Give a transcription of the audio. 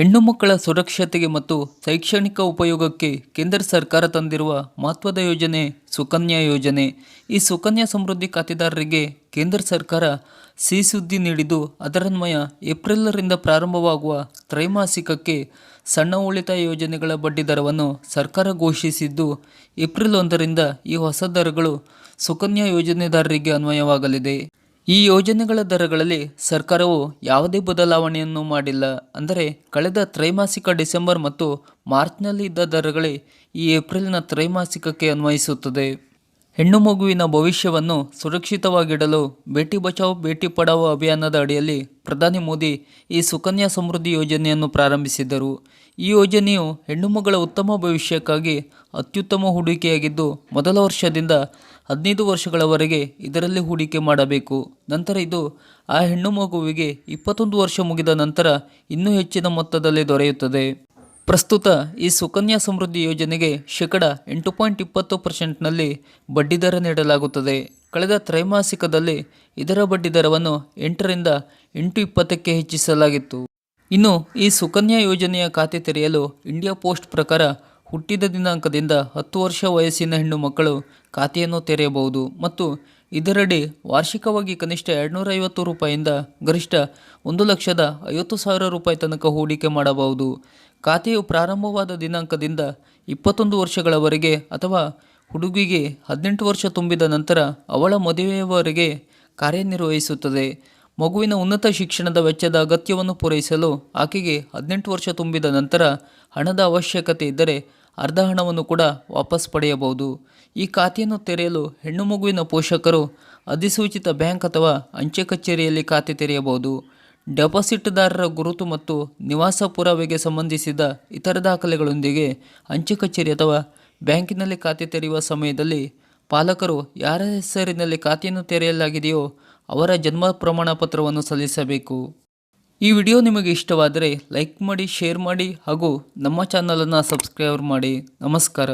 ಹೆಣ್ಣು ಮಕ್ಕಳ ಸುರಕ್ಷತೆಗೆ ಮತ್ತು ಶೈಕ್ಷಣಿಕ ಉಪಯೋಗಕ್ಕೆ ಕೇಂದ್ರ ಸರ್ಕಾರ ತಂದಿರುವ ಮಹತ್ವದ ಯೋಜನೆ ಸುಕನ್ಯಾ ಯೋಜನೆ. ಈ ಸುಕನ್ಯಾ ಸಮೃದ್ಧಿ ಖಾತೆದಾರರಿಗೆ ಕೇಂದ್ರ ಸರ್ಕಾರ ಸಿಹಿ ಸುದ್ದಿ ನೀಡಿದ್ದು ಅದರನ್ವಯ ಏಪ್ರಿಲ್ರಿಂದ ಪ್ರಾರಂಭವಾಗುವ ತ್ರೈಮಾಸಿಕಕ್ಕೆ ಸಣ್ಣ ಉಳಿತಾಯ ಯೋಜನೆಗಳ ಬಡ್ಡಿ ದರವನ್ನು ಸರ್ಕಾರ ಘೋಷಿಸಿದ್ದು, ಏಪ್ರಿಲ್ ಒಂದರಿಂದ ಈ ಹೊಸ ದರಗಳು ಸುಕನ್ಯಾ ಯೋಜನೆದಾರರಿಗೆ ಅನ್ವಯವಾಗಲಿದೆ. ಈ ಯೋಜನೆಗಳ ದರಗಳಲ್ಲಿ ಸರ್ಕಾರವು ಯಾವುದೇ ಬದಲಾವಣೆಯನ್ನು ಮಾಡಿಲ್ಲ. ಅಂದರೆ ಕಳೆದ ತ್ರೈಮಾಸಿಕ ಡಿಸೆಂಬರ್ ಮತ್ತು ಮಾರ್ಚ್ನಲ್ಲಿ ಇದ್ದ ದರಗಳೇ ಈ ಏಪ್ರಿಲ್ನ ತ್ರೈಮಾಸಿಕಕ್ಕೆ ಅನ್ವಯಿಸುತ್ತದೆ. ಹೆಣ್ಣು ಮಗುವಿನ ಭವಿಷ್ಯವನ್ನು ಸುರಕ್ಷಿತವಾಗಿಡಲು ಬೇಟಿ ಬಚಾವ್, ಬೇಟಿ ಪಡಾವೋ ಅಭಿಯಾನದ ಅಡಿಯಲ್ಲಿ ಪ್ರಧಾನಿ ಮೋದಿ ಈ ಸುಕನ್ಯಾ ಸಮೃದ್ಧಿ ಯೋಜನೆಯನ್ನು ಪ್ರಾರಂಭಿಸಿದ್ದರು. ಈ ಯೋಜನೆಯು ಹೆಣ್ಣು ಮಗಳ ಉತ್ತಮ ಭವಿಷ್ಯಕ್ಕಾಗಿ ಅತ್ಯುತ್ತಮ ಹೂಡಿಕೆಯಾಗಿದ್ದು, ಮೊದಲ ವರ್ಷದಿಂದ ಹದಿನೈದು ವರ್ಷಗಳವರೆಗೆ ಇದರಲ್ಲಿ ಹೂಡಿಕೆ ಮಾಡಬೇಕು. ನಂತರ ಇದು ಆ ಹೆಣ್ಣು ಮಗುವಿಗೆ ಇಪ್ಪತ್ತೊಂದು ವರ್ಷ ಮುಗಿದ ನಂತರ ಇನ್ನೂ ಹೆಚ್ಚಿನ ಮೊತ್ತದಲ್ಲಿ ದೊರೆಯುತ್ತದೆ. ಪ್ರಸ್ತುತ ಈ ಸುಕನ್ಯಾ ಸಮೃದ್ಧಿ ಯೋಜನೆಗೆ ಶೇಕಡ ಎಂಟು ಪಾಯಿಂಟ್ ಇಪ್ಪತ್ತು ಪರ್ಸೆಂಟ್ನಲ್ಲಿ ಬಡ್ಡಿದರ ನೀಡಲಾಗುತ್ತದೆ. ಕಳೆದ ತ್ರೈಮಾಸಿಕದಲ್ಲಿ ಇದರ ಬಡ್ಡಿದರವನ್ನು ಎಂಟರಿಂದ ಎಂಟು ಇಪ್ಪತ್ತಕ್ಕೆ ಹೆಚ್ಚಿಸಲಾಗಿತ್ತು. ಇನ್ನು ಈ ಸುಕನ್ಯಾ ಯೋಜನೆಯ ಖಾತೆ ತೆರೆಯಲು ಇಂಡಿಯಾ ಪೋಸ್ಟ್ ಪ್ರಕಾರ ಹುಟ್ಟಿದ ದಿನಾಂಕದಿಂದ ಹತ್ತು ವರ್ಷ ವಯಸ್ಸಿನ ಹೆಣ್ಣು ಮಕ್ಕಳು ಖಾತೆಯನ್ನು ತೆರೆಯಬಹುದು ಮತ್ತು ಇದರಡಿ ವಾರ್ಷಿಕವಾಗಿ ಕನಿಷ್ಠ ಎರಡುನೂರ ಐವತ್ತು ರೂಪಾಯಿಯಿಂದ ಗರಿಷ್ಠ ಒಂದು ಲಕ್ಷದ ಐವತ್ತು ಸಾವಿರ ರೂಪಾಯಿ ತನಕ ಹೂಡಿಕೆ ಮಾಡಬಹುದು. ಖಾತೆಯು ಪ್ರಾರಂಭವಾದ ದಿನಾಂಕದಿಂದ ಇಪ್ಪತ್ತೊಂದು ವರ್ಷಗಳವರೆಗೆ ಅಥವಾ ಹುಡುಗಿಗೆ ಹದಿನೆಂಟು ವರ್ಷ ತುಂಬಿದ ನಂತರ ಅವಳ ಮದುವೆಯವರೆಗೆ ಕಾರ್ಯನಿರ್ವಹಿಸುತ್ತದೆ. ಮಗುವಿನ ಉನ್ನತ ಶಿಕ್ಷಣದ ವೆಚ್ಚದ ಅಗತ್ಯವನ್ನು ಪೂರೈಸಲು ಆಕೆಗೆ ಹದಿನೆಂಟು ವರ್ಷ ತುಂಬಿದ ನಂತರ ಹಣದ ಅವಶ್ಯಕತೆ ಇದ್ದರೆ ಅರ್ಧ ಹಣವನ್ನು ಕೂಡ ವಾಪಸ್ ಪಡೆಯಬಹುದು. ಈ ಖಾತೆಯನ್ನು ತೆರೆಯಲು ಹೆಣ್ಣು ಮಗುವಿನ ಪೋಷಕರು ಅಧಿಸೂಚಿತ ಬ್ಯಾಂಕ್ ಅಥವಾ ಅಂಚೆ ಕಚೇರಿಯಲ್ಲಿ ಖಾತೆ ತೆರೆಯಬಹುದು. ಡೆಪಾಸಿಟ್ದಾರರ ಗುರುತು ಮತ್ತು ನಿವಾಸ ಪುರಾವೆಗೆ ಸಂಬಂಧಿಸಿದ ಇತರ ದಾಖಲೆಗಳೊಂದಿಗೆ ಅಂಚೆ ಕಚೇರಿ ಅಥವಾ ಬ್ಯಾಂಕಿನಲ್ಲಿ ಖಾತೆ ತೆರೆಯುವ ಸಮಯದಲ್ಲಿ ಪಾಲಕರು ಯಾರ ಹೆಸರಿನಲ್ಲಿ ಖಾತೆಯನ್ನು ತೆರೆಯಲಾಗಿದೆಯೋ ಅವರ ಜನ್ಮ ಪ್ರಮಾಣ ಪತ್ರವನ್ನು ಸಲ್ಲಿಸಬೇಕು. ಈ ವಿಡಿಯೋ ನಿಮಗೆ ಇಷ್ಟವಾದರೆ ಲೈಕ್ ಮಾಡಿ ಶೇರ್ ಮಾಡಿ ಹಾಗೂ ನಮ್ಮ ಚಾನಲನ್ನು ಸಬ್ಸ್ಕ್ರೈಬ್ ಮಾಡಿ. ನಮಸ್ಕಾರ.